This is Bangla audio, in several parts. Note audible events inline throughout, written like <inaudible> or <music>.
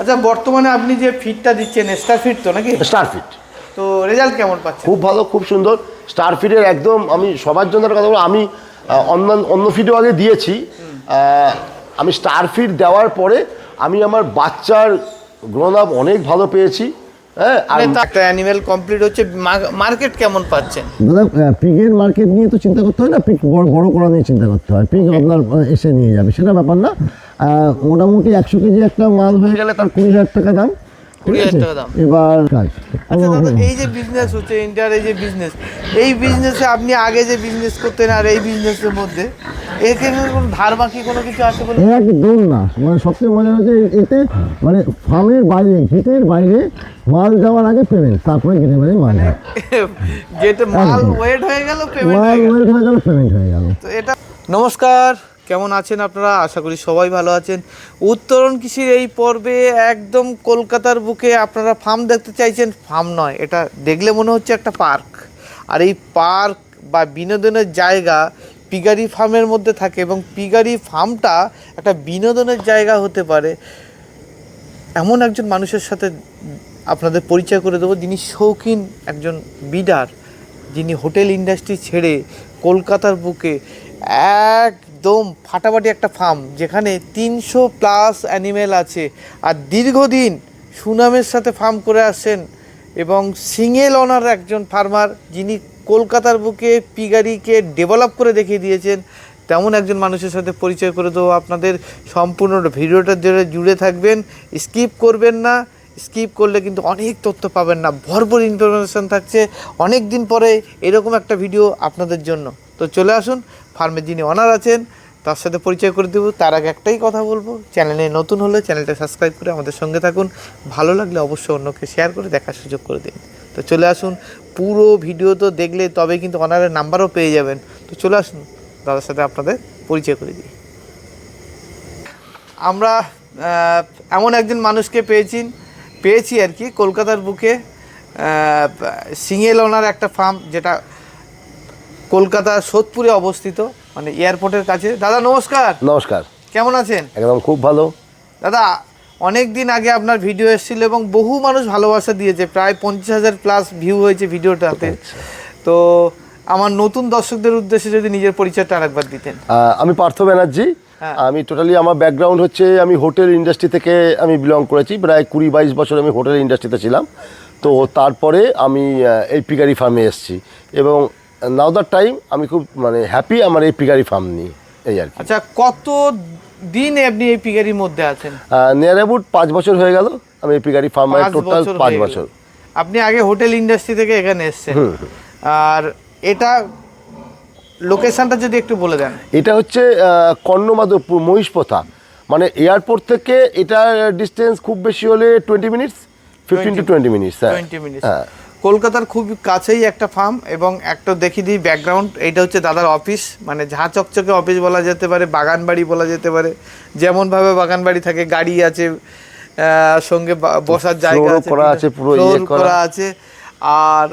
আচ্ছা বর্তমানে আপনি যে ফিটটা দিচ্ছেন স্টার ফিট তো নাকি? স্টার ফিট তো রেজাল্ট কেমন পাচ্ছেন? খুব ভালো খুব সুন্দর। স্টার ফিটের একদম আমি সবার জন্য একটা কথা বলব আমি অন্য অন্য ফিটও আগে দিয়েছি। আমি স্টার ফিট দেওয়ার পরে আমি আমার বাচ্চার গ্রোন আপ অনেক ভালো পেয়েছি হ্যাঁ আর মানে একটা অ্যানিমেল কমপ্লিট হচ্ছে মার্কেট কেমন পাচ্ছেন? দাদা পিগের মার্কেট নিয়ে তো চিন্তা করতে হয় না পিক বড় বড় করা নিয়ে চিন্তা করতে হয়। পিক আপনার এসে নিয়ে যাবে সেটা ব্যাপার না। মোটামুটি একশো কেজি একটা মাল হয়ে গেলে তার কুড়ি হাজার টাকা দাম ঠিক 20,000 টাকা দাম। এবার কাজ। আচ্ছা দাদা এই যে বিজনেস হচ্ছে ইন্ডিয়ার এই যে বিজনেস এই বিজনেসে আপনি আগে যে বিজনেস করতেন আর এই বিজনেসের মধ্যে এখানে কোনো ধার বাকি কোনো কিছু আছে বলে একদম না। মানে সবচেয়ে মজা হচ্ছে এতে মানে ফার্মের বাইরে গেটের বাইরে মাল যাওয়ার আগে পেমেন্ট তারপরে গেটের বাইরে মাল যায় যেটা মাল ওয়েট হয়ে গেল পেমেন্ট মাল ওয়েট হয়ে গেল পেমেন্ট হয়ে গেল। তো এটা নমস্কার কেমন আছেন আপনারা? আশা করি সবাই ভালো আছেন। উত্তরণ কৃষির এই পর্বে একদম কলকাতার বুকে আপনারা ফার্ম দেখতে চাইছেন, ফার্ম নয়, এটা দেখলে মনে হচ্ছে একটা পার্ক। আর এই পার্ক বা বিনোদনের জায়গা পিগারি ফার্মের মধ্যে থাকে এবং পিগারি ফার্মটা একটা বিনোদনের জায়গা হতে পারে। এমন একজন মানুষের সাথে আপনাদের পরিচয় করে দেবো, যিনি শৌখিন একজন বিডার, যিনি হোটেল ইন্ডাস্ট্রি ছেড়ে কলকাতার বুকে একদম ফাটাফাটি একটা ফার্ম যেখানে তিনশো প্লাস অ্যানিমেল আছে। আর দীর্ঘদিন সুনামের সাথে ফার্ম করে আসছেন এবং সিঙ্গেল অনার একজন ফার্মার যিনি কলকাতার বুকে পিগারিকে ডেভেলপ করে দেখিয়ে দিয়েছেন। তেমন একজন মানুষের সাথে পরিচয় করে দেবো আপনাদের। সম্পূর্ণ ভিডিওটা জুড়ে জুড়ে থাকবেন। স্কিপ করবেন না। স্কিপ করলে কিন্তু অনেক তথ্য পাবেন না। ভরপুর ইনফরমেশন থাকছে অনেক দিন পরে এরকম একটা ভিডিও আপনাদের জন্য। তো চলে আসুন ফার্মের যিনি অনার আছেন, তার সাথে পরিচয় করে দেবো। তার আগে একটাই কথা বলব, চ্যানেলে নতুন হলে চ্যানেলটা সাবস্ক্রাইব করে আমাদের সঙ্গে থাকুন। ভালো লাগলে অবশ্যই অন্যকে শেয়ার করে দেখার সুযোগ করে দিন। তো চলে আসুন, পুরো ভিডিও তো দেখলে তবে কিন্তু অনারের নাম্বারও পেয়ে যাবেন। তো চলে আসুন, দাদার সাথে আপনাদের পরিচয় করে দিই। আমরা এমন একজন মানুষকে পেয়েছি পেয়েছি আর কি, কলকাতার বুকে। সিঙ্গেল ওনার একটা ফার্ম যেটা কলকাতার সোদপুরে অবস্থিত মানে এয়ারপোর্টের কাছে। দাদা নমস্কার। নমস্কার। কেমন আছেন? একদম খুব ভালো। দাদা অনেক দিন আগে আপনার ভিডিও এসেছিল এবং বহু মানুষ ভালোবাসা দিয়েছে। প্রায় পঞ্চাশ হাজার প্লাস ভিউ হয়েছে ভিডিওটাতে। তো আমার নতুন দর্শকদের উদ্দেশ্যে যদি নিজের পরিচয়টা আরেকবার দিতেন। আমি পার্থ ব্যানার্জি। হ্যাঁ। আমি টোটালি আমার ব্যাকগ্রাউন্ড হচ্ছে আমি হোটেল ইন্ডাস্ট্রি থেকে আমি বিলং করেছি। প্রায় কুড়ি বাইশ বছর আমি হোটেল ইন্ডাস্ট্রিতে ছিলাম। তো তারপরে আমি এই পিকারি ফার্মে এসেছি। এবং নাও দ্য টাইম আমি খুব মানে হ্যাপি আমার এই পিকারি ফার্ম নিয়ে এই আর কি। আচ্ছা কত দিন আপনি এই পিগারির মধ্যে আছেন? নিয়ার অ্যাবাউট পাঁচ বছর হয়ে গেল আমি এই পিকারি ফার্মে টোটাল পাঁচ বছর আপনি আগে হোটেল ইন্ডাস্ট্রি থেকে এখানে এসেছেন। আর এটা লোকেশনটা যদি একটু বলে দেন। এটা হচ্ছে কর্ণমাধবপুর মহিষপথা মানে এয়ারপোর্ট থেকে এটার ডিস্টেন্স খুব বেশি হলে twenty minutes fifteen to twenty minutes হ্যাঁ। কলকাতার খুব কাছেই একটা ফার্ম এবং একটা দেখি দিই ব্যাকগ্রাউন্ড এটা হচ্ছে দাদার অফিস মানে ঝাঁ চকচকে অফিস বলা যেতে পারে বাগান বাড়ি বলা যেতে পারে। যেমনভাবে বাগান বাড়ি থাকে গাড়ি আছে সঙ্গে বসার জায়গা আছে করা আছে, পুরো ইয়ে করা। আছে। আর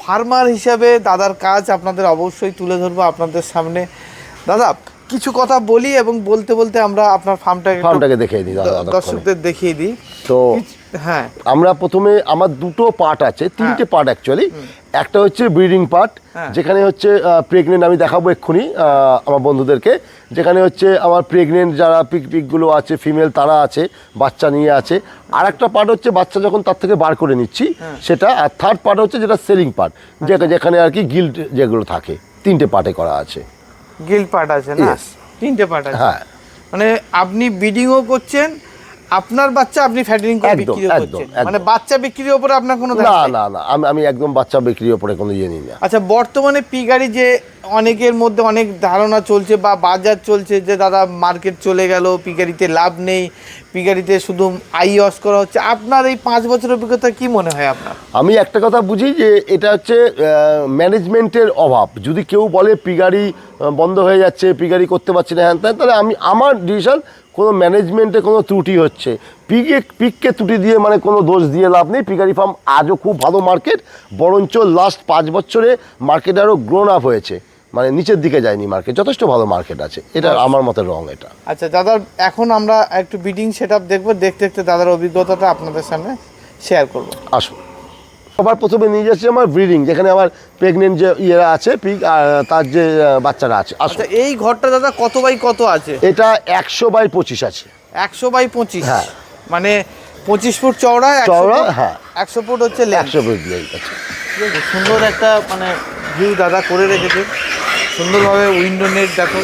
ফার্মার হিসাবে দাদার কাজ আপনাদের অবশ্যই তুলে ধরবো আপনাদের সামনে। দাদা কিছু কথা বলি এবং বলতে বলতে আমরা আপনার ফার্মটাকে ফার্মটাকে দেখিয়ে দিই দর্শকদের দেখিয়ে দিই। তো হ্যাঁ। আমরা প্রথমে আমার দুটো পার্ট আছে তিনটে পার্ট অ্যাকচুয়ালি একটা হচ্ছে ব্রিডিং পার্ট হ্যাঁ। যেখানে হচ্ছে প্রেগনেন্ট আমি দেখাবো এক্ষুনি আমার বন্ধুদেরকে। যেখানে হচ্ছে আমার প্রেগনেন্ট যারা পিক পিকগুলো আছে ফিমেল তারা আছে বাচ্চা নিয়ে আছে। আর একটা পার্ট হচ্ছে বাচ্চা যখন তার থেকে বার করে নিচ্ছি হ্যাঁ। সেটা আর থার্ড পার্ট হচ্ছে যেটা সেলিং পার্ট যেটা যেখানে আর কি গিল্ড যেগুলো থাকে তিনটে পার্টে করা আছে। গিল্ড পার্ট আছে না? তিনটে পার্ট আছে। হ্যাঁ। মানে আপনি বিডিংও করছেন আপনার বাচ্চা আপনি ফ্যাটারিং করে বিক্রিও করছেন। মানে বাচ্চা বিক্রির উপরে আপনার কোনো না না না আমি আমি একদম বাচ্চা বিক্রির ওপরে কোনো ইয়ে নিই না। আচ্ছা বর্তমানে পি গাড়ি যে অনেকের মধ্যে অনেক ধারণা চলছে বা বাজার চলছে যে দাদা মার্কেট চলে গেল পি গাড়িতে লাভ নেই পি গাড়িতে শুধু আই ওয়াশ করা হচ্ছে। আপনার এই পাঁচ বছর অভিজ্ঞতা কি মনে হয় আপনার? আমি একটা কথা বুঝি যে এটা হচ্ছে ম্যানেজমেন্টের অভাব। যদি কেউ বলে পিগারি বন্ধ হয়ে যাচ্ছে পিগারি করতে পারছি না হ্যান তাহলে আমি আমার ডিসিশন কোনো ম্যানেজমেন্টে কোনো ত্রুটি হচ্ছে। পিকে পিককে ত্রুটি দিয়ে মানে কোনো দোষ দিয়ে লাভ নেই। পিকারি ফার্ম আজও খুব ভালো মার্কেট বরঞ্চ লাস্ট পাঁচ বছরে মার্কেট আরও গ্রোন আপ হয়েছে। মানে নিচের দিকে যায়নি মার্কেট যথেষ্ট ভালো মার্কেট আছে। এটা আমার মতে রং এটা। আচ্ছা দাদা এখন আমরা একটু বিডিং সেট আপ দেখব দেখতে দেখতে দাদার অভিজ্ঞতাটা আপনাদের সামনে শেয়ার করব। আসুন। সবার প্রথমে নিয়ে যাচ্ছি আমার ব্রিডিং যেখানে আমার প্রেগনেন্ট যে ইয়েরা আছে পিক আর তার যে বাচ্চারা আছে। আচ্ছা এই ঘরটা দাদা কত বাই কত আছে? এটা একশো বাই পঁচিশ আছে। একশো বাই পঁচিশ? হ্যাঁ। মানে পঁচিশ ফুট চওড়া চওড়া, হ্যাঁ। একশো ফুট হচ্ছে একশো ফুট আছে। ঠিক আছে সুন্দর একটা মানে ভিউ দাদা করে রেখেছে। সুন্দরভাবে উইন্ডো নেট দেখো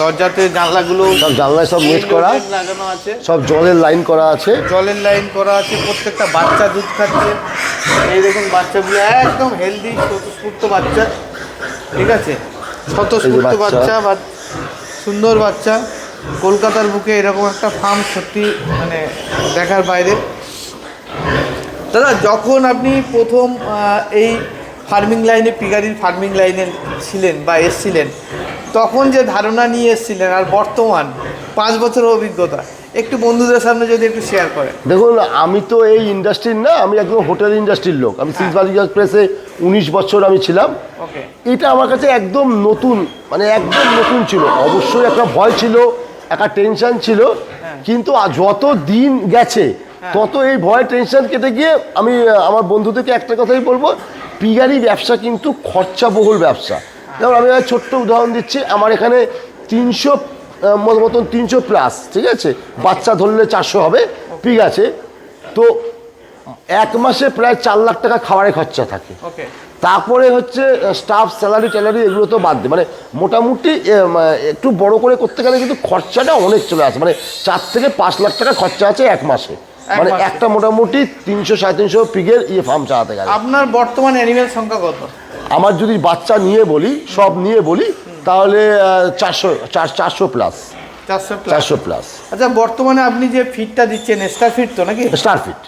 দরজাতে জানলাগুলো সব জানলায় সব নেট করা। লাগানো আছে। সব জলের লাইন করা আছে। জলের লাইন করা আছে প্রত্যেকটা বাচ্চা দুধ খাচ্ছে। এই দেখুন বাচ্চাগুলো একদম হেলদি স্বতঃস্ফূর্ত বাচ্চা। ঠিক আছে? স্বতঃস্ফূর্ত বাচ্চা। বা সুন্দর বাচ্চা। কলকাতার বুকে এরকম একটা ফার্ম সত্যি মানে দেখার বাইরে। দাদা যখন আপনি প্রথম এই ফার্মিং লাইনে পিগারির ফার্মিং লাইনে ছিলেন বা এসছিলেন তখন যে ধারণা নিয়ে এসছিলেন আর বর্তমান পাঁচ বছরের অভিজ্ঞতা একটু বন্ধুদের সামনে যদি একটু শেয়ার করেন। দেখুন আমি তো এই ইন্ডাস্ট্রির না আমি একদম হোটেল ইন্ডাস্ট্রির লোক। আমি সিলভার এক্সপ্রেসে উনিশ বছর আমি ছিলাম। ওকে এটা আমার কাছে একদম নতুন মানে একদম নতুন ছিল। অবশ্যই একটা ভয় ছিল একটা টেনশন ছিল কিন্তু যত দিন গেছে তত এই ভয় টেনশন কেটে গিয়ে আমি আমার বন্ধুদেরকে একটা কথাই বলব পিগারি ব্যবসা কিন্তু খরচাবহুল ব্যবসা। যেমন আমি ছোট্ট উদাহরণ দিচ্ছি আমার এখানে তিনশো মতন তিনশো প্লাস ঠিক আছে? বাচ্চা ধরলে চারশো হবে ঠিক আছে? তো এক মাসে প্রায় চার লাখ টাকা খাবারের খরচা থাকে। তারপরে হচ্ছে স্টাফ স্যালারি ট্যালারি এগুলো তো বাদ দিয়ে মানে মোটামুটি একটু বড় করে করতে গেলে কিন্তু খরচাটা অনেক চলে আসে। মানে চার থেকে পাঁচ লাখ টাকা খরচা আছে এক মাসে। মানে একটা মোটামুটি তিনশো সাড়ে তিনশো পিগের ইয়ে ফার্ম চালাতে গেলে। আপনার বর্তমান অ্যানিমেল সংখ্যা কত? আমার যদি বাচ্চা নিয়ে বলি সব নিয়ে বলি তাহলে চারশো চার চারশো প্লাস চারশো প্লাস প্লাস আচ্ছা বর্তমানে আপনি যে ফিটটা দিচ্ছেন স্টার ফিট তো নাকি? স্টার ফিট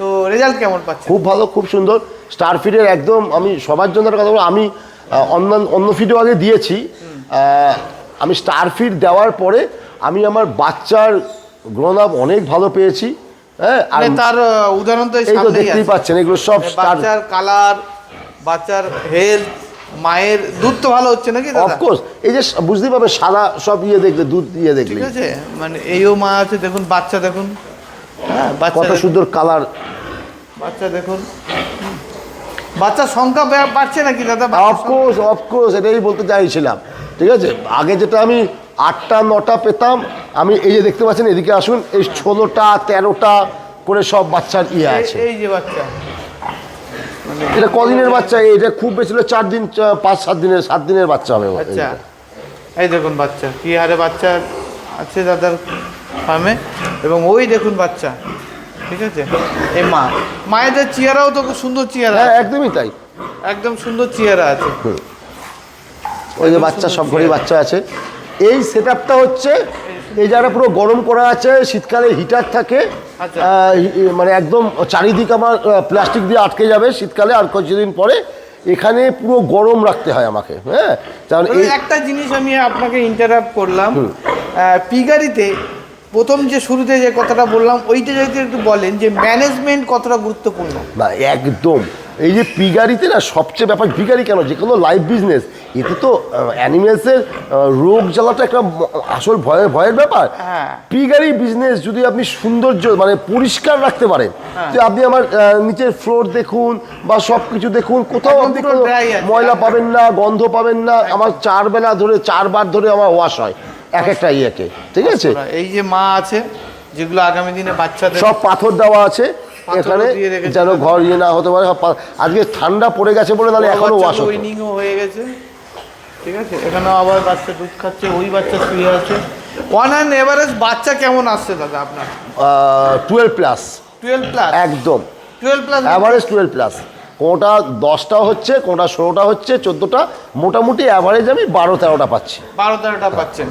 তো রেজাল্ট কেমন পাচ্ছেন? খুব ভালো খুব সুন্দর। স্টার ফিটের একদম আমি সবার জন্য কথা বলব আমি অন্যান্য অন্য ফিডও আগে দিয়েছি। আমি স্টার ফিট দেওয়ার পরে আমি আমার বাচ্চার গ্রোন আপ অনেক ভালো পেয়েছি হ্যাঁ আর মানে তার উদাহরণ তো এই তো দেখতেই পাচ্ছেন এগুলো সব মানে স্টার বাচ্চার কালার বাচ্চার হেলথ মায়ের দুধ তো ভালো হচ্ছে নাকি অফকোর্স এই যে বুঝতেই পারবে সাদা সব ইয়ে দেখলে দুধ ইয়ে দেখলে। ঠিক আছে মানে এইও মা আছে দেখুন বাচ্চা দেখুন। হ্যাঁ কত সুন্দর কালার। বাচ্চা দেখুন। বাচ্চার সংখ্যা বাড়ছে নাকি দাদা? অফকোর্স অফকোর্স এটাই বলতে চাইছিলাম। ঠিক আছে আগে যেটা আমি আটটা নটা পেতাম আমি এই যে দেখতে পাচ্ছেন এদিকে আসুন এই ষোলোটা তেরোটা করে সব বাচ্চার ইয়ে আছে। এই যে বাচ্চা। এটা কদিনের বাচ্চা? এটা খুব বেশি হলে চার দিন চা- পাঁচ সাত দিনের সাত দিনের বাচ্চা হবে। আচ্ছা। এই দেখুন বাচ্চা কি হারে বাচ্চা আছে দাদার ফার্মে এবং ওই দেখুন বাচ্চা ঠিক আছে? এই মা। মায়েদের চেয়ারাও তো খুব সুন্দর চেহারা হ্যাঁ একদমই তাই। একদম সুন্দর চেয়ারা আছে। ওই যে বাচ্চা সব ঘরেই বাচ্চা আছে। এই সেট হচ্ছে এই জায়গাটা পুরো গরম করা আছে শীতকালে হিটার থাকে। আচ্ছা। মানে একদম চারিদিক আমার প্লাস্টিক দিয়ে আটকে যাবে শীতকালে আর কিছুদিন পরে। এখানে পুরো গরম রাখতে হয় আমাকে হ্যাঁ? কারণ এই একটা জিনিস আমি আপনাকে ইন্টারাপ্ট করলাম। পিগারিতে প্রথম যে শুরুতে যে কথাটা বললাম ওইটা যদি একটু বলেন যে ম্যানেজমেন্ট কতটা গুরুত্বপূর্ণ? না একদম। এই যে পিগারিতে না সবচেয়ে ব্যাপার পিগারি কেন? যে কোনো লাইফ বিজনেস এতে তো অ্যানিমেলসের রোগ জ্বালাটা একটা আসল ভয়ের ভয়ের ব্যাপার। হ্যাঁ। পিগারি বিজনেস যদি আপনি সৌন্দর্য মানে পরিষ্কার রাখতে পারেন হ্যাঁ। যে আপনি আমার নিচের ফ্লোর দেখুন বা সব কিছু দেখুন কোথাও আপনি কোনো ময়লা পাবেন না গন্ধ পাবেন না আমার চার বেলা ধরে চারবার ধরে আমার ওয়াশ হয় এক একটা ইয়েকে ঠিক আছে? এই যে মা আছে যেগুলো আগামী দিনে বাচ্চাদের সব পাথর দেওয়া আছে এখানে যেন ঘর ইয়ে না হতে পারে আজকে ঠান্ডা পড়ে গেছে বলে তাহলে এখনও ওয়াশ হয়ে গেছে। ঠিক আছে? এখানেও আবার বাচ্চা দুধ খাচ্ছে ওই বাচ্চা শুয়ে আছে। ওয়ান অ্যান্ড এভারেজ বাচ্চা কেমন আসছে দাদা আপনার? টুয়েলভ প্লাস টুয়েলভ প্লাস একদম। Twelve plus average twelve plus কোনোটা দশটা হচ্ছে কোনোটা ষোলোটা হচ্ছে চোদ্দোটা মোটামুটি অ্যাভারেজ আমি বারো তেরোটা পাচ্ছি। বারো তেরোটা পাচ্ছেন।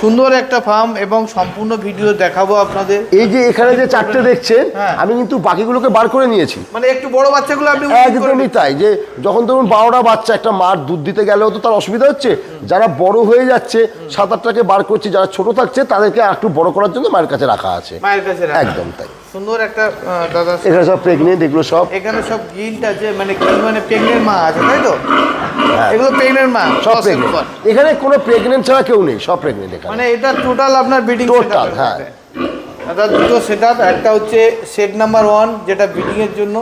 সুন্দর একটা ফার্ম এবং সম্পূর্ণ ভিডিও দেখাবো আপনাদের। এই যে এখানে যে চারটে দেখছেন হ্যাঁ। আমি কিন্তু বাকিগুলোকে বার করে নিয়েছি। মানে একটু বড় বাচ্চাগুলো আপনি একদমই তাই যে যখন ধরুন বারোটা বাচ্চা একটা মার দুধ দিতে গেলেও তো তার অসুবিধা হচ্ছে। যারা বড় হয়ে যাচ্ছে সাত আটটাকে বার করছে যারা ছোট থাকছে তাদেরকে একটু বড় করার জন্য মায়ের কাছে রাখা আছে। মায়ের কাছে একদম তাই। সুন্দর একটা দাদা এখানে সব প্রেগনেন্ট এগুলো সব। এখানে সব গিল্ট আছে মানে গিল মানে প্রেগনেন্ট মা আছে তাই তো? এগুলো প্রেগনেন্ট মা হ্যাঁ। সব প্রেগনেন্ট এখানে কোনো প্রেগনেন্ট ছাড়া কেউ নেই সব প্রেগনেন্ট এখানে। মানে এটা টোটাল আপনার বিডিং Total, হ্যাঁ। দাদা দুটো সেট আপ একটা হচ্ছে সেট নাম্বার ওয়ান যেটা বিডিং এর জন্য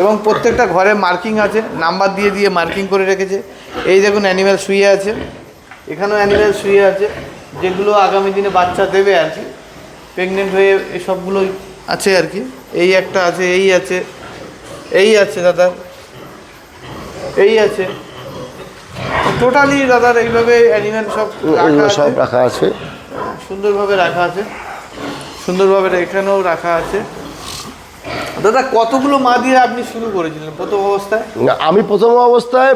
এবং প্রত্যেকটা ঘরে মার্কিং আছে নাম্বার দিয়ে দিয়ে মার্কিং করে রেখেছে। এই দেখুন অ্যানিম্যাল শুয়ে আছে। এখানেও অ্যানিম্যাল শুয়ে আছে। যেগুলো আগামী দিনে বাচ্চা দেবে আর কি। প্রেগনেন্ট হয়ে এই সবগুলোই আছে আর কি। এই একটা আছে এই আছে এই আছে দাদা এই আছে। টোটালি দাদার এইভাবে অ্যানিম্যাল সব এগুলো সব। রাখা আছে। সুন্দরভাবে রাখা আছে। সুন্দরভাবে এখানেও রাখা আছে। দাদা কতগুলো মা দিয়ে আপনি শুরু করেছিলেন প্রথম অবস্থায়? আমি প্রথম অবস্থায়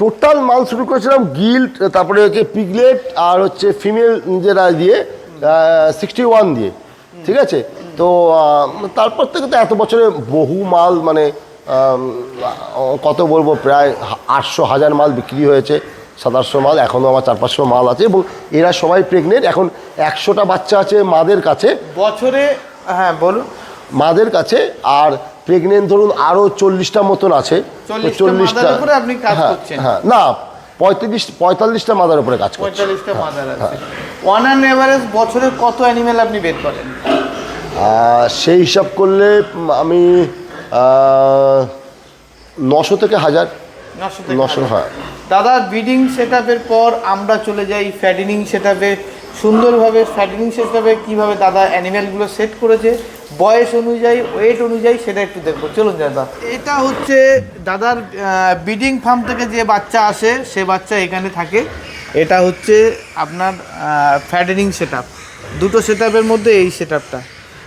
টোটাল মাল শুরু করেছিলাম গিল্ট তারপরে হচ্ছে পিগলেট আর হচ্ছে ফিমেল যেটা দিয়ে সিক্সটি ওয়ান দিয়ে। ঠিক আছে? তো তারপর থেকে তো এত বছরে বহু মাল মানে কত বলব প্রায় আটশো হাজার মাল বিক্রি হয়েছে সাতাশশো মাল এখনও আমার চার পাঁচশো মাল আছে এবং এরা সবাই প্রেগনেন্ট এখন একশোটা বাচ্চা আছে মাদের কাছে। বছরে হ্যাঁ বলুন। মাদের কাছে আর প্রেগনেন্ট ধরুন আরও চল্লিশটা মতন আছে। তো 40টা মাদার উপরে আপনি কাজ হ্যাঁ, হ্যাঁ না পঁয়ত্রিশ পঁয়তাল্লিশটা মাদার উপরে কাজ করছে। পঁয়তাল্লিশটা মাদার আছে। ওয়ান অ্যান্ড এভারেজ বছরে কত অ্যানিমেল আপনি বের করেন? সেই হিসাব করলে আমি নশো থেকে হাজার। নশো নশো হাজার। হ্যাঁ। দাদার ব্রিডিং সেট পর আমরা চলে যাই ফ্যাটেনিং সেট সুন্দরভাবে ফ্যাটেনিং সেট কীভাবে দাদা অ্যানিম্যালগুলো সেট করেছে বয়স অনুযায়ী ওয়েট অনুযায়ী সেটা একটু দেখব। চলুন দাদা। এটা হচ্ছে দাদার ব্রিডিং ফার্ম থেকে যে বাচ্চা আসে সে বাচ্চা এখানে থাকে। এটা হচ্ছে আপনার ফ্যাটেনিং সেট দুটো সেট মধ্যে এই সেট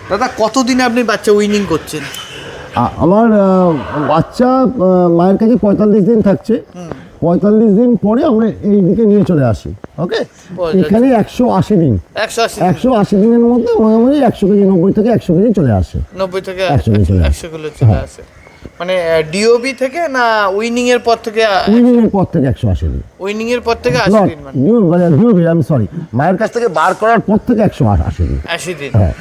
দাদা কতদিনে আপনি বাচ্চা উইনিং করছেন? আমার বাচ্চা মায়ের কাছে পঁয়তাল্লিশ দিন থাকছে। পঁয়তাল্লিশ দিন পরে আমরা এই দিকে নিয়ে চলে আসি ওকে এখানে একশো আশি দিন। একশো আশি দিনের মধ্যে মোটামুটি একশো কেজি নব্বই থেকে একশো কেজি চলে আসে। নব্বই থেকে একশো কিলো চলে আসে। চলে আসে। মানে ডিওবি থেকে না উইনিং এর পর থেকে উইনিংয়ের পর থেকে একশো আশি দিন। উইনিং এর পর থেকে আশি দিন মানে? আমি সরি মায়ের কাছ থেকে বার করার পর থেকে একশো আশি দিন। আশি দিন। হ্যাঁ।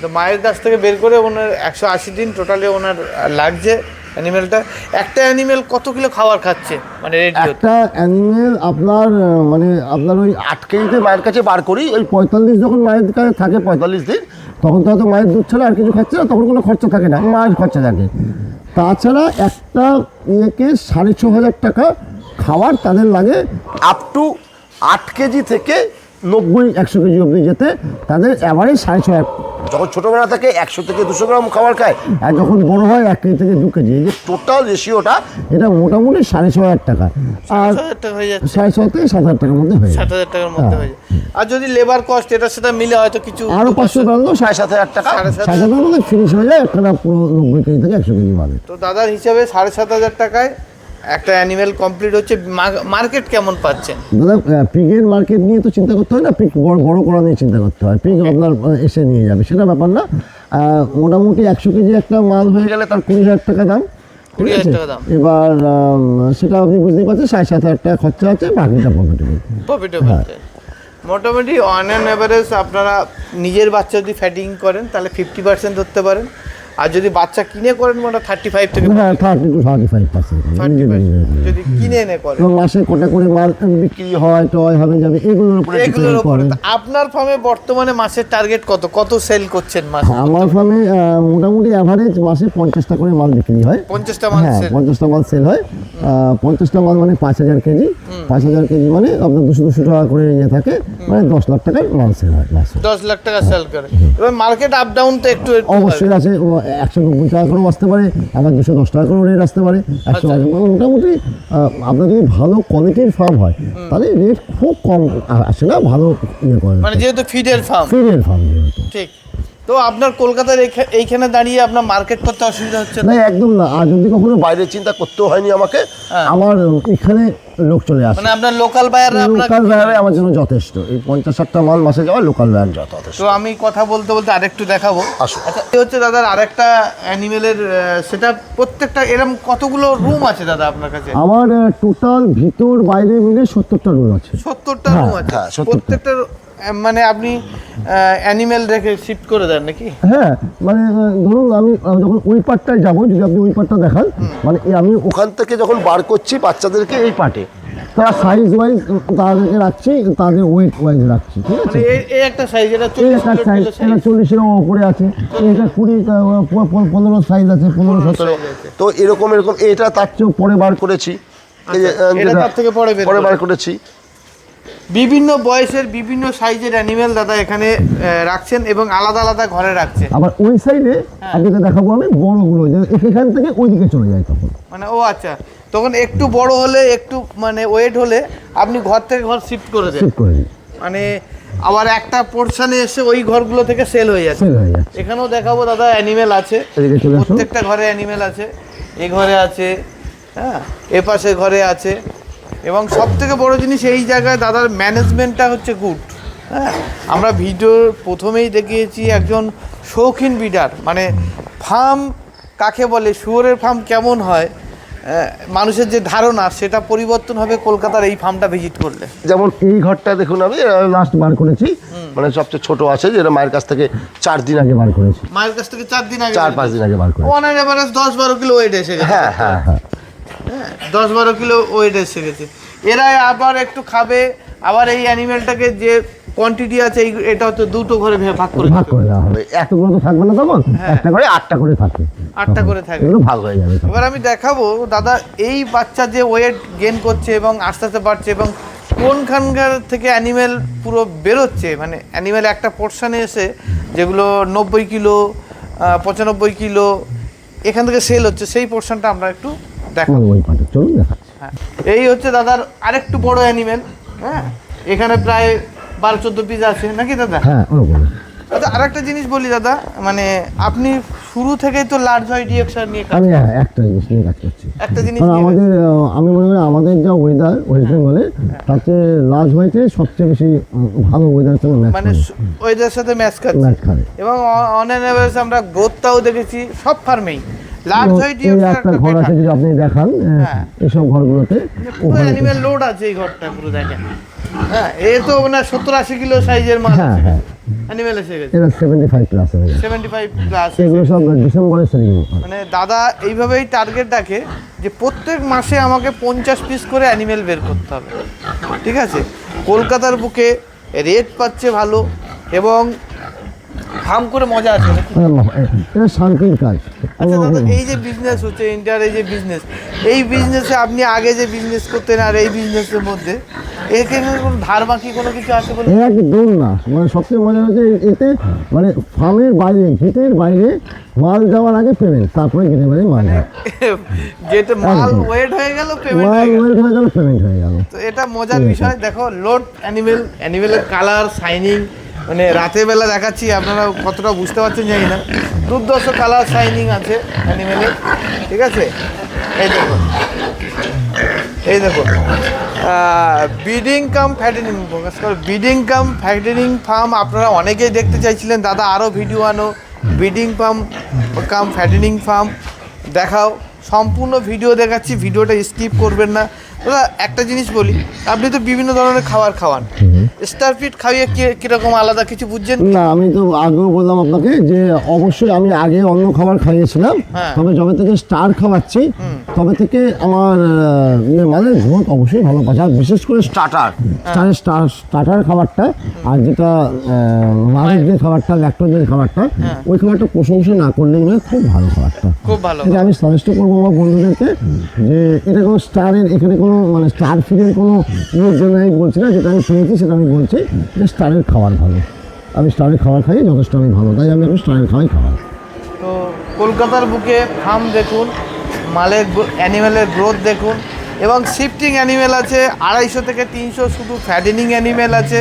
তো মায়ের কাছ থেকে বের করে ওনার একশো আশি দিন টোটালি ওনার লাগছে। অ্যানিমেলটা একটা অ্যানিমেল কত কিলো খাবার খাচ্ছে? মানে একটা অ্যানিমেল আপনার মানে আপনার ওই আট কেজিতে মায়ের কাছে বার করি, ওই পঁয়তাল্লিশ যখন মায়ের কাছে থাকে পঁয়তাল্লিশ দিন, তখন তো হয়তো মায়ের দুধ ছাড়া আর কিছু খাচ্ছে না, তখন কোনো খরচা থাকে না মায়ের খরচা থাকে। তাছাড়া একটা ইয়েকে সাড়ে ছ হাজার টাকা খাবার তাদের লাগে আপ টু আট কেজি থেকে নব্বই একশো কেজি অবধি যেতে তাদের অ্যাভারেজ সাড়ে ছ হাজার। যখন ছোটোবেলা থেকে একশো থেকে দুশো গ্রাম খাবার খায় আর যখন বড় হয় এক কেজি থেকে দু কেজি এই যে টোটাল রেশিওটা এটা মোটামুটি সাড়ে ছ হাজার টাকা। আর হাজার টাকা হয়ে যাচ্ছে। সাড়ে ছ থেকে সাত হাজার টাকার মধ্যে হয়ে যায় ষাট হাজার টাকার মধ্যে হয়ে। যায় আর যদি লেবার কস্ট এটা সেটা মিলে হয়তো কিছু আরও পাঁচশো টাকা সাড়ে সাত হাজার টাকা। সাড়ে সাত সাড়ে সাত হাজার। মধ্যে ফিনিশ হয়ে যায় একটা পুরো নব্বই কেজি থেকে একশো কেজি মানে তো দাদার হিসাবে সাড়ে সাত হাজার টাকায় একটা অ্যানিমেল কমপ্লিট হচ্ছে মার্কেট কেমন পাচ্ছেন? দাদা পিগের মার্কেট নিয়ে তো চিন্তা করতে হয় না পিক বড় বড় করা নিয়ে চিন্তা করতে হয়। পিক আপনার এসে নিয়ে যাবে সেটা ব্যাপার না। মোটামুটি একশো কেজি একটা মাল হয়ে গেলে তার কুড়ি হাজার টাকা দাম ঠিক কুড়ি হাজার আছে? টাকা দাম। এবার সেটা আপনি বুঝতেই পারছেন সাড়ে সাত হাজার টাকা খরচা আছে বাকিটা প্রফিটেবল প্রফিটেবল মোটামুটি অন অ্যান অ্যাভারেজ আপনারা নিজের বাচ্চা যদি ফ্যাটিং করেন তাহলে ফিফটি পার্সেন্ট ধরতে পারেন। আর যদি বাচ্চা কিনে করেন মোটা থার্টি ফাইভ থেকে হ্যাঁ thirty to thirty five percent যদি কিনে এনে করেন। মাসে কটা করে মাল বিক্রি হয় টয় হবে যাবে এগুলোর উপরে এগুলোর উপরে আপনার ফার্মে বর্তমানে মাসের টার্গেট কত? কত সেল করছেন মাসে? আমার ফার্মে মোটামুটি অ্যাভারেজ মাসে পঞ্চাশটা করে মাল বিক্রি হয়। পঞ্চাশটা মাল হ্যাঁ পঞ্চাশটা মাল সেল হয়। পঞ্চাশটা মাল মানে পাঁচ হাজার কেজি। পাঁচ হাজার কেজি মানে আপনার দুশো দুশো টাকা করে ইয়ে থাকে। মানে দশ লাখ টাকার মাল সেল হয় দশ লাখ টাকা সেল করে। এবার মার্কেট আপ ডাউন তো একটু অবশ্যই আছে। একশো নব্বই টাকা করেও আসতে পারে আবার দুশো দশ টাকা করেও রেট আসতে পারে একশো মানে মোটামুটি আপনার যদি ভালো কোয়ালিটির ফার্ম হয় তাহলে রেট খুব কম আসে না ভালো ইয়ে করে। মানে যেহেতু ফিডের ফার্ম ফিডের ফার্ম যেহেতু। ঠিক। তো আপনার কলকাতার এইখা- এইখানে দাঁড়িয়ে আপনার মার্কেট করতে অসুবিধা হচ্ছে না? একদম না। আর যদি কখনো বাইরে চিন্তা করতেও হয়নি আমাকে হ্যাঁ। আমার এখানে লোক চলে আসে। মানে আপনার লোকাল বায়াররা আপনার লোকাল ভ্যানে আমার জন্য যথেষ্ট। এই পঞ্চাশ ষাটটা মাল মাসে যাওয়া লোকাল ভ্যান যথেষ্ট। তো আমি কথা বলতে বলতে আরেকটু দেখাবো। আসুন। আচ্ছা হচ্ছে দাদার আরেকটা অ্যানিমেলের সেটা প্রত্যেকটা এরকম কতগুলো রুম আছে দাদা আপনার কাছে? আমার টোটাল ভিতর বাইরে মিলে সত্তরটা রুম আছে। সত্তরটা হ্যাঁ, রুম আছে। হ্যাঁ, 70 টা। প্রত্যেকটা মানে আপনি অ্যানিমেল রেখে শিফট করে দেন নাকি? হ্যাঁ মানে ধরুন আমি যখন ওই পার্টটায় যাব যদি আপনি ওই পার্টটা দেখান মানে আমি ওখান থেকে যখন বার করছি বাচ্চাদেরকে এই পাটে তার সাইজ ওয়াইজ তাদেরকে রাখছি তাদের ওয়েট ওয়াইজ রাখছি ঠিক আছে? মানে এই- একটা সাইজ এটা সাইজ এটা। চল্লিশের ওপরে আছে এটা কুড়ি পনেরো সাইজ আছে পনেরো সতেরো। তো এরকম এরকম এটা তার চেয়েও পরে বার করেছি। আহ, এটা তার থেকে পরে পরে বার করেছি। বিভিন্ন বয়সের বিভিন্ন সাইজের অ্যানিমেল দাদা এখানে রাখছেন এবং আলাদা আলাদা ঘরে রাখছেন। আবার ওই সাইডে আপনাকে দেখাবো আমি বড়গুলো এখান থেকে ওইদিকে চলে যায় তখন। মানে ও আচ্ছা তখন একটু বড় হলে একটু মানে ওয়েট হলে আপনি ঘর থেকে ঘর শিফট করে দেন। করে মানে আবার একটা পোর্শনে এসে ওই ঘরগুলো থেকে সেল হয়ে যাচ্ছে। হয়ে এখানেও দেখাবো দাদা অ্যানিমেল আছে। প্রত্যেকটা ঘরে অ্যানিমেল আছে। এ ঘরে আছে হ্যাঁ এ পাশে ঘরে আছে। এবং সব থেকে বড় জিনিস এই জায়গায় দাদার ম্যানেজমেন্টটা হচ্ছে গুড হ্যাঁ? আমরা ভিডিওর প্রথমেই দেখিয়েছি একজন শৌখিন বিডার মানে ফার্ম কাকে বলে শুয়োরের ফার্ম কেমন হয় মানুষের যে ধারণা সেটা পরিবর্তন হবে কলকাতার এই ফার্মটা ভিজিট করলে। যেমন এই ঘরটা দেখুন আমি লাস্ট বার করেছি। মানে সবচেয়ে ছোট আছে যেটা মায়ের কাছ থেকে চার দিন আগে বার করেছি। মায়ের কাছ থেকে চার দিন আগে চার পাঁচ দিন আগে বার করেছি। দশ বারো কিলো ওয়েট এসে গেছে। হ্যাঁ হ্যাঁ হ্যাঁ। হ্যাঁ, দশ বারো কিলো ওয়েট এসে গেছে। এরা আবার একটু খাবে আবার এই অ্যানিমেলটাকে যে কোয়ান্টিটি আছে এই এটা হচ্ছে দুটো ঘরে ভাগ করে ভাগ করে দেওয়া হবে। এতগুলো তো থাকবে না তখন? একটা করে আটটা করে থাকে আটটা করে থাকবে। এগুলো ভাগ হয়ে যাবে এবার আমি দেখাবো দাদা এই বাচ্চা যে ওয়েট গেন করছে এবং আস্তে আস্তে বাড়ছে এবং কোনখানকার থেকে অ্যানিমেল পুরো বেরোচ্ছে মানে অ্যানিমেল একটা পোর্শনে এসে যেগুলো নব্বই কিলো পঁচানব্বই কিলো এখান থেকে সেল হচ্ছে সেই পোর্শনটা আমরা একটু দেখাবো ওই পাটে চলুন দেখাচ্ছি। হ্যাঁ। এই হচ্ছে দাদার আরেকটু বড় অ্যানিমেল হ্যাঁ? এখানে প্রায় বারো চোদ্দ পিস আছে নাকি দাদা? হ্যাঁ ওরকম আচ্ছা আরেকটা জিনিস বলি দাদা মানে আপনি শুরু থেকেই তো লার্জ হয় ডিএক্সার নিয়ে কাজ আমি হ্যাঁ একটা জিনিস নিয়ে কাজ করছি। একটা জিনিস আমাদের আমি মনে করি আমাদের যা ওয়েদার ওয়েস্ট বেঙ্গলে চেয়ে লাস্ট হোয়াইটে সবচেয়ে বেশি ভালো ওয়েদারের সঙ্গে ম্যাচ মানে করে। ওয়েদার সাথে ম্যাচ খাচ্ছে ম্যাচ খাবে এবং অন অ্যান আমরা গ্রোথটাও দেখেছি সব ফার্মেই লার্জ একটা ঘর আছে যদি আপনি দেখান হ্যাঁ। এইসব ঘরগুলোতে। পুরো অ্যানিমেল লোড আছে এই ঘরটা পুরো দেখেন। হ্যাঁ এ তো মানে সত্তর আশি কিলো সাইজের হ্যাঁ হ্যাঁ। অ্যানিমেল এসে গেছে। এটা সেভেন্টি ফাইভ প্লাস হয়ে গেছে। সেভেন্টি ফাইভ প্লাস এগুলো সব ডিসেম্বরে সেলিং মানে দাদা এইভাবেই টার্গেট রাখে যে প্রত্যেক মাসে আমাকে পঞ্চাশ পিস করে অ্যানিমেল বের করতে হবে। ঠিক আছে? কলকাতার বুকে রেট পাচ্ছে ভালো এবং ফার্ম করে মজা আছে। এটা শান্তির কাজ। আচ্ছা দাদা এই যে বিজনেস হচ্ছে ইন্ডিয়ার এই যে বিজনেস এই বিজনেসে আপনি আগে যে বিজনেস করতেন আর এই বিজনেসের মধ্যে এখানে কোনো ধার বাকি কোনো কিছু আছে বলে একদম না মানে সবচেয়ে মজা হচ্ছে এতে মানে ফার্মের বাইরে গেটের বাইরে মাল যাওয়ার আগে পেমেন্ট তারপরে গেটের বাইরে মাল যায় মাল ওয়েট হয়ে গেল পেমেন্ট মাল হয়ে গেল। ওয়েট হয়ে গেল পেমেন্ট হয়ে গেল। তো এটা মজার বিষয় দেখো লোড অ্যানিমেল অ্যানিমেলের কালার শাইনিং মানে রাতের বেলা দেখাচ্ছি, আপনারা কতটা বুঝতে পারছেন জানি না। দুর্দর্শ কালার শাইনিং আছে অ্যানিমেলের ঠিক আছে? এই দেখো এই দেখো বিডিং কাম ফ্যাটেনিং ফোকাস করো বিডিং কাম ফ্যাটেনিং ফার্ম আপনারা অনেকেই দেখতে চাইছিলেন। দাদা আরও ভিডিও আনো। Breeding farm cum fattening farm দেখাও। সম্পূর্ণ ভিডিও দেখাচ্ছি ভিডিওটা স্কিপ করবেন না। দাদা একটা জিনিস বলি আপনি তো বিভিন্ন ধরনের খাবার খাওয়ান। স্টার ফিট খাইয়ে কি- কীরকম আলাদা কিছু বুঝছেন? না আমি তো আগেও বললাম আপনাকে যে অবশ্যই আমি আগে অন্য খাবার খাইয়েছিলাম। হ্যাঁ। তবে যবে থেকে স্টার খাওয়াচ্ছি তবে থেকে আমার ইয়ে মানে গ্রোথ অবশ্যই ভালো পাচ্ছে। আর বিশেষ করে স্টার্টার স্টারের স্টার স্টার্টার খাবারটা আর যেটা মাছের যে খাবারটা ল্যাক্টোজের খাবারটা ওই খাবারটা প্রশংসা না করলে মানে খুব ভালো খাবারটা। খুব ভালো আমি সাজেস্ট করব আমার বন্ধুদেরকে যে এটা কোনো স্টারের এখানে কোনো মানে স্টার ফিডের কোনো জন্য আমি বলছি না, যেটা আমি শুনেছি সেটা আমি বলছি। যে স্টারের খাবার ভালো। আমি স্টারের খাবার খাই, যথেষ্ট আমি ভালো। তাই আমি এখন স্টারের খাওয়াই। খাবার তো কলকাতার বুকে ফার্ম দেখুন, মালের অ্যানিমেলের গ্রোথ দেখুন, এবং শিফটিং অ্যানিমেল আছে, আড়াইশো থেকে তিনশো শুধু ফ্যাডেনিং অ্যানিমেল আছে,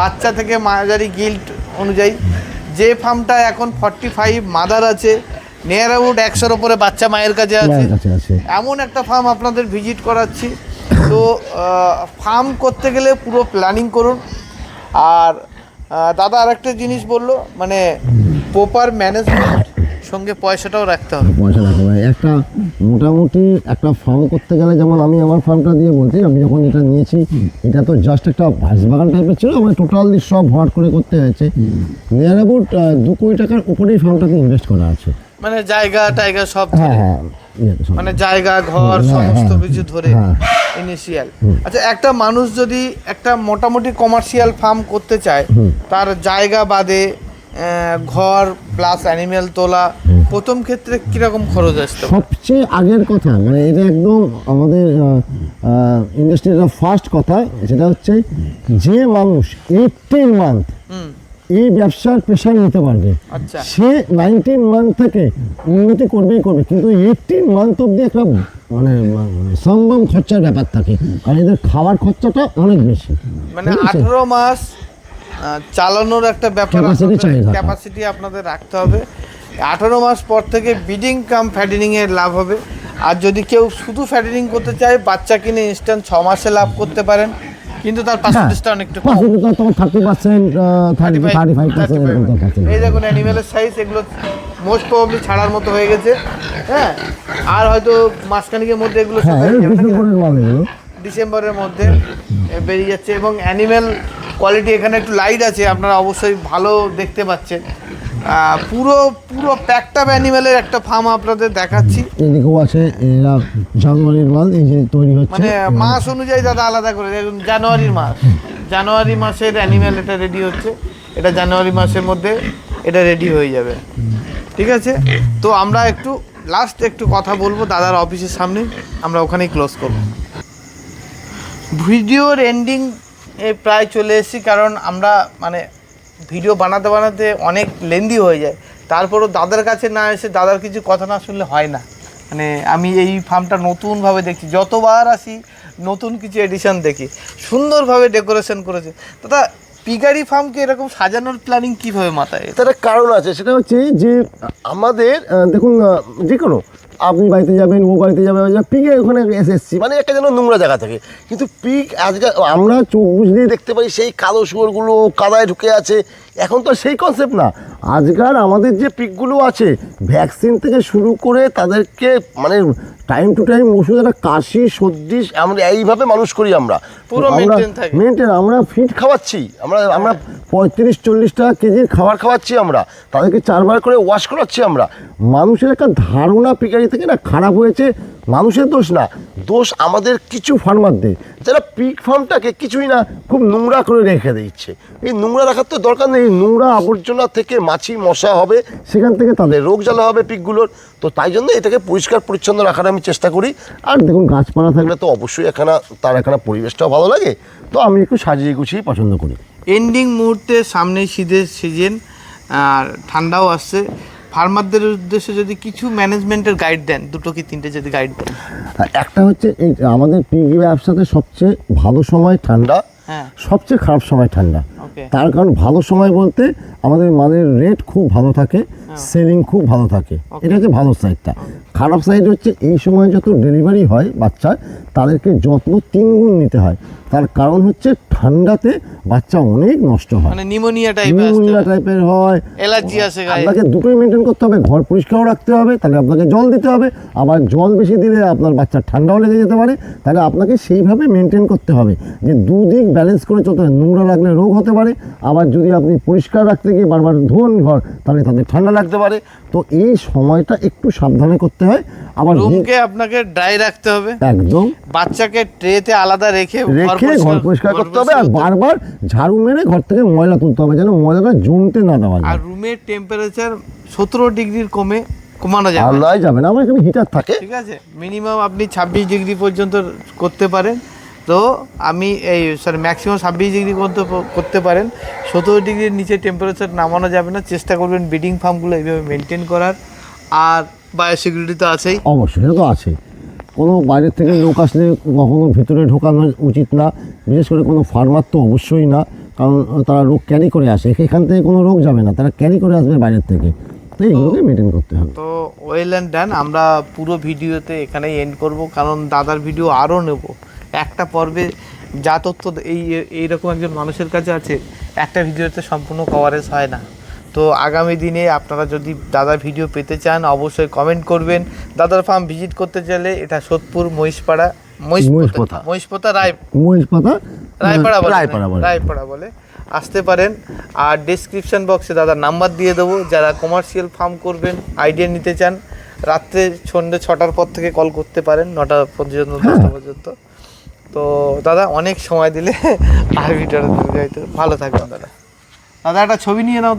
বাচ্চা থেকে মাঝারি গিল্ট অনুযায়ী। যে ফার্মটা এখন ফর্টি ফাইভ মাদার আছে নিয়ার অ্যাবাউট একশোর ওপরে বাচ্চা মায়ের কাছে আছে। এমন একটা ফার্ম আপনাদের ভিজিট করাচ্ছি। তো ফার্ম করতে গেলে পুরো প্ল্যানিং করুন। আর দাদা আরেকটা জিনিস বলল মানে প্রপার ম্যানেজমেন্ট সঙ্গে পয়সাটাও রাখতে হবে। পয়সা রাখতে হবে। একটা মোটামুটি একটা ফার্ম করতে গেলে যেমন আমি আমার ফার্মটা দিয়ে বলছি আমি যখন এটা নিয়েছি এটা তো জাস্ট একটা বাঁশবাগান টাইপের ছিল আমার টোটালি সব ভর করে করতে হয়েছে। নিয়ার অ্যাবাউট দু কোটি টাকার উপরেই ফার্মটাতে ইনভেস্ট করা আছে। মানে জায়গা টাইগা সব হ্যাঁ ধরে। হ্যাঁ সব। মানে জায়গা ঘর হ্যাঁ, সমস্ত কিছু ধরে। ইনিশিয়াল আচ্ছা একটা মানুষ যদি একটা মোটামুটি কমার্শিয়াল ফার্ম করতে চায় তার জায়গা বাদে ঘর প্লাস অ্যানিমেল তোলা প্রথম ক্ষেত্রে কীরকম খরচ আসতে সবচেয়ে আগের কথা মানে এটা একদম আমাদের ইন্ডাস্ট্রির ফার্স্ট কথা সেটা হচ্ছে যে মানুষ এইটিন মান্থ এই ব্যবসার পেশায় নিতে পারবে। আচ্ছা। সে নাইনটিন মান্থ থেকে উন্নতি করবেই করবে। কিন্তু এইটিন মান্থ অব্দি একটা মানে মানে সম্ভব খরচার ব্যাপার থাকে। কারণ এদের খাওয়ার খরচাটা অনেক বেশি। মানে আঠেরো মাস চালানোর একটা ব্যাপার। ক্যাপাসিটি আপনাদের রাখতে হবে। আঠারো মাস পর থেকে বিডিং কাম ফ্যাটেনিং এর লাভ হবে। আর যদি কেউ শুধু ফ্যাটেনিং করতে চায় বাচ্চা কিনে ইনস্ট্যান্ট ছ মাসে লাভ করতে পারেন। কিন্তু তার পার্সেন্টেজটা অনেকটা কম। পার্সেন্টেজ তোমার thirty percent thirty thirty five percent এরকম তো এই দেখুন অ্যানিমেলের সাইজ এগুলো মোস্ট প্রবাবলি ছাড়ার মতো হয়ে গেছে হ্যাঁ? আর হয়তো মাসখানিকের মধ্যে এগুলো হ্যাঁ হয়ে? ডিসেম্বরের এগুলো ডিসেম্বরের মধ্যে বেরিয়ে যাচ্ছে এবং অ্যানিমেল কোয়ালিটি এখানে একটু লাইট আছে আপনারা অবশ্যই ভালো দেখতে পাচ্ছেন। পুরো পুরো প্যাকটাপ অ্যানিমেলের একটা ফার্ম আপনাদের দেখাচ্ছি। এদিকেও আছে এরা জানুয়ারির মাল এই যে তৈরি হচ্ছে। মানে মাস অনুযায়ী দাদা আলাদা করে দেখুন জানুয়ারির মাস। জানুয়ারি মাসের অ্যানিমেল এটা রেডি হচ্ছে এটা জানুয়ারি মাসের মধ্যে এটা রেডি হয়ে যাবে। ঠিক আছে? তো আমরা একটু লাস্ট একটু কথা বলব দাদার অফিসের সামনে আমরা ওখানেই ক্লোজ করব। ভিডিওর এন্ডিং এ প্রায় চলে এসেছি কারণ আমরা মানে ভিডিও বানাতে বানাতে অনেক লেন্দি হয়ে যায়। তারপরও দাদার কাছে না এসে দাদার কিছু কথা না শুনলে হয় না। মানে আমি এই ফার্মটা নতুনভাবে দেখছি। যতবার আসি নতুন কিছু এডিশন দেখি। সুন্দরভাবে ডেকোরেশন করেছে। দাদা, পিগারি ফার্মকে এরকম সাজানোর প্ল্যানিং কীভাবে মাথায়? তার কারণ আছে, সেটা হচ্ছে যে আমাদের দেখুন যে কোনো আপনি বাড়িতে যাবেন, ও বাড়িতে যাবে পিকে ওখানে এসে এসছি। মানে একটা যেন নোংরা জায়গা থাকে। কিন্তু পিক আজকাল আমরা চোখ বুঝলেই দেখতে পারি সেই কালো শুয়োরগুলো কাদায় ঢুকে আছে। এখন তো সেই কনসেপ্ট না। আজকাল আমাদের যে পিকগুলো আছে ভ্যাকসিন থেকে শুরু করে তাদেরকে মানে টাইম টু টাইম ওষুধ একটা কাশি সর্দি আমরা এইভাবে মানুষ করি আমরা। পুরো মেনটেন আমরা ফিট খাওয়াচ্ছি। আমরা আমরা পঁয়ত্রিশ চল্লিশ টাকা কেজির খাবার খাওয়াচ্ছি আমরা। তাদেরকে চারবার করে ওয়াশ করাচ্ছি আমরা। মানুষের একটা ধারণা পিকারি থেকে না খারাপ হয়েছে মানুষের দোষ না। দোষ আমাদের কিছু ফার্মারদের যারা পিক ফার্মটাকে কিছুই না খুব নোংরা করে রেখে দিচ্ছে। এই নোংরা রাখার তো দরকার নেই। নোংরা আবর্জনা থেকে মাছি মশা হবে সেখান থেকে তাদের রোগ জ্বালা হবে পিকগুলোর। তো তাই জন্য এটাকে পরিষ্কার পরিচ্ছন্ন রাখার আমি চেষ্টা করি। আর দেখুন গাছপালা থাকলে তো অবশ্যই এখানে তার এখানে পরিবেশটাও ভালো লাগে। তো আমি একটু সাজিয়ে গুছিয়ে পছন্দ করি। এন্ডিং মুহূর্তে সামনেই শীতের সিজন আর ঠান্ডাও আসছে। ফার্মারদের উদ্দেশ্যে যদি কিছু ম্যানেজমেন্টের গাইড দেন দুটো কি তিনটে যদি গাইড দেন? একটা হচ্ছে এই আমাদের পিগি ব্যবসাতে সবচেয়ে ভালো সময় ঠান্ডা হ্যাঁ। সবচেয়ে খারাপ সময় ঠান্ডা। তার কারণ ভালো সময় বলতে আমাদের মালের রেট খুব ভালো থাকে সেলিং খুব ভালো থাকে। এটা হচ্ছে ভালো সাইডটা খারাপ সাইড হচ্ছে এই সময় যত ডেলিভারি হয় বাচ্চার তাদেরকে যত্ন তিনগুণ নিতে হয়। তার কারণ হচ্ছে ঠান্ডাতে বাচ্চা অনেক নষ্ট হয়। মানে নিমোনিয়া টাইপের নিউমোনিয়া টাইপের হয়। অ্যালার্জি আসে গায়ে। আপনাকে দুটোই মেনটেন করতে হবে ঘর পরিষ্কারও রাখতে হবে তাহলে আপনাকে জল দিতে হবে। আবার জল বেশি দিলে আপনার বাচ্চার ঠান্ডাও লেগে যেতে পারে। তাহলে আপনাকে সেইভাবে মেনটেন করতে হবে যে দুদিক ব্যালেন্স করে চলতে হবে। নোংরা রাখলে রোগ হতে পারে আবার যদি আপনি পরিষ্কার রাখতে গিয়ে বারবার ধোন ঘর তাহলে তাদের ঠান্ডা লাগতে পারে। তো এই সময়টা একটু সাবধানে করতে হয় আবার রুমকে আপনাকে ড্রাই রাখতে হবে। একদম। বাচ্চাকে ট্রেতে আলাদা রেখে রেখে ঘর পরিষ্কার করতে হবে আর বারবার ঝাড়ু মেরে ঘর থেকে ময়লা তুলতে হবে যেন ময়লাটা জমতে না দেওয়া যায়। আর রুমের টেম্পারেচার সতেরো ডিগ্রির কমে কমানো আর যাবে। নয় যাবে না আমার এখানে হিটার থাকে। ঠিক আছে মিনিমাম আপনি ছাব্বিশ ডিগ্রি পর্যন্ত করতে পারেন। তো আমি এই সরি ম্যাক্সিমাম ছাব্বিশ ডিগ্রি পর্যন্ত করতে পারেন। সতেরো ডিগ্রির নিচে টেম্পারেচার নামানো যাবে না। চেষ্টা করবেন ব্রিডিং ফার্মগুলো এইভাবে মেনটেন করার। আর বায়োসিকিউরিটি তো আছেই। অবশ্যই সেটা তো আছে কোনো বাইরের থেকে লোক আসলে কখনো ভিতরে ঢোকানো উচিত না। বিশেষ করে কোনো ফার্মার তো অবশ্যই না কারণ তারা রোগ ক্যারি করে আসে। এখান থেকে কোনো রোগ যাবে না তারা ক্যারি করে আসবে বাইরের থেকে। তো এইগুলোকে মেনটেন করতে হবে। তো ওয়েল অ্যান্ড ডান আমরা পুরো ভিডিওতে এখানেই এন্ড করব। কারণ দাদার ভিডিও আরও নেব। একটা পর্বে যা তথ্য এই এইরকম একজন মানুষের কাছে আছে একটা ভিডিওতে সম্পূর্ণ কভারেজ হয় না। তো আগামী দিনে আপনারা যদি দাদার ভিডিও পেতে চান অবশ্যই কমেন্ট করবেন। দাদার ফার্ম ভিজিট করতে চাইলে এটা সোদপুর মহিষপাড়া মহিষপোতা। মহিষপোতা। রায় মহিষপাতা রায়পাড়া বলে। রায়পাড়া বলে। আসতে পারেন। আর ডেসক্রিপশন বক্সে দাদার নাম্বার দিয়ে দেবো। যারা কমার্শিয়াল ফার্ম করবেন আইডিয়া নিতে চান রাত্রে সন্ধ্যে ছটার পর থেকে কল করতে পারেন নটা পর্যন্ত দশটা পর্যন্ত। তো দাদা অনেক সময় দিলে <laughs> আর ভিডিওটা ভালো থাকবেন দাদা। দাদা একটা ছবি নিয়ে নাও